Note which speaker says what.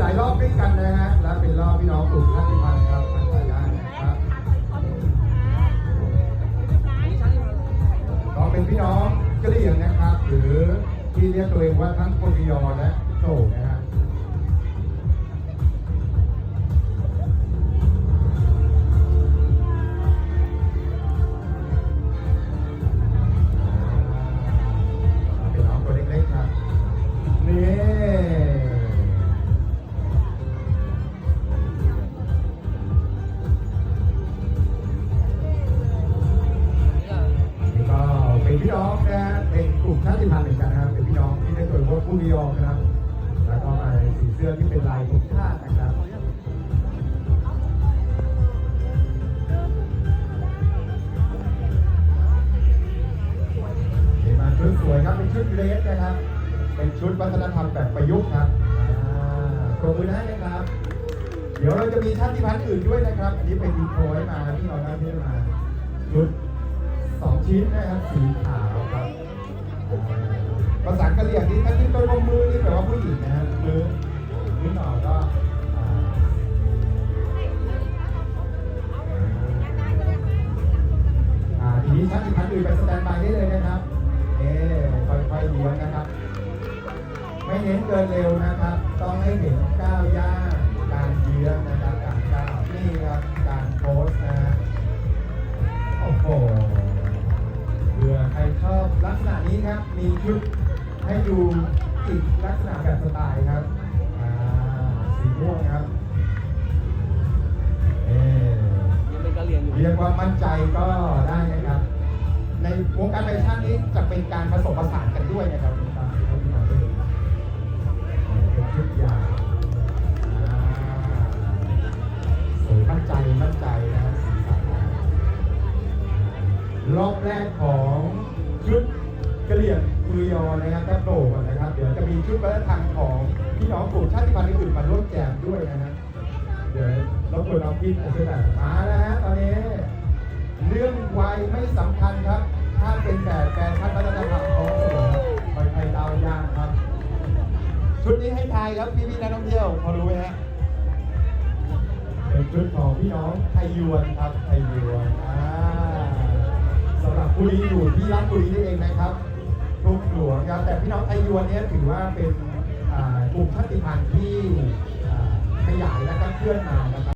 Speaker 1: หลายรอบด้วยกันนะฮะ และเป็นรอบพี่น้องกลุ่มท่านที่พันครัาครับน้องเป็นพี่น้องกะเหรี่ยงนะครับ หรือที่เรียกตัวเองว่าทั้งคนยอและ ได้ตัวว่าผู้นิยมนะครับ แล้วก็มาสีเสื้อที่เป็นลายธงชาตินะครับมาชุดสวยครับ เป็นชุดเดรสนะครับ เป็นชุดวัฒนธรรมแบบประยุกต์ครับอ่าปรบมือให้นะครับ เดี๋ยวเราจะมีชาติพันธุ์อื่นด้วยนะครับ อันนี้เป็นดีโทรให้มาที่เราได้ที่มาชุดสองชิ้นนะครับ สีขาวครับ ภาษากะเหรี่ยงนี่ถ้าขึ้นต้นว่ามือนี่แปลว่าผู้หญิงนะฮะมือมือหน่อก็อ่าอ่าทีนี้ชาติพันธุ์อื่นไปสแตนบายได้เลยนะครับ เอ๊ค่อยๆเลี้ยงนะครับ ไม่เน้นเกินเร็วนะครับ ต้องให้เห็นก้าวย่างการเยื้องนะครับ การก้าวนี่ครับ การโพสนะฮะโอ้โหเผื่อใครชอบลักษณะนี้ครับ มีชุด ให้ดูอีกลักษณะแบบสไตล์ครับอ่าสีม่วงครับเอ๊ะ
Speaker 2: ยังเป็นกะเหรี่ยงอยู่
Speaker 1: เรียกว่ามั่นใจก็ได้นะครับ ในวงการแฟชั่นนี้จะเป็นการผสมผสานกันด้วยนะครับคุณตาเขาที่มาเป็นชุดยาวอ่าสวยมั่นใจมั่นใจนะครับสีสันรอบแรกของชุด กระเหลี่ยงคุยอนะครับก็โผล่นะครับ เดี๋ยวจะมีชุดวัฒนธรรมของพี่น้องกลุ่มชาติพันธุ์อื่นมาร่วมแจมด้วยนะฮะเดี๋ยวรบกวนน้องพี่จะช่วยแบบมาแล้วฮะตอนนี้ เรื่องวัยไม่สำคัญครับ ถ้าเป็นแบบแฟชั่นวัฒนธรรมของสวยครับไปไทยดาวยางครับ ชุดนี้ให้ทายครับพี่พี่ๆนักท่องเที่ยวพอรู้ไหมฮะเป็นชุดของพี่น้องไทยยวนครับไทยยวนอ่าสำหรับผู้นี้อยู่ที่ราชบุรีนี่เองนะครับ รุกหลวงครับแต่พี่น้องไทยยวนเนี่ยถือว่าเป็นกลุ่มชาติพันธุ์ที่ขยายและก็เคลื่อนมานะครับ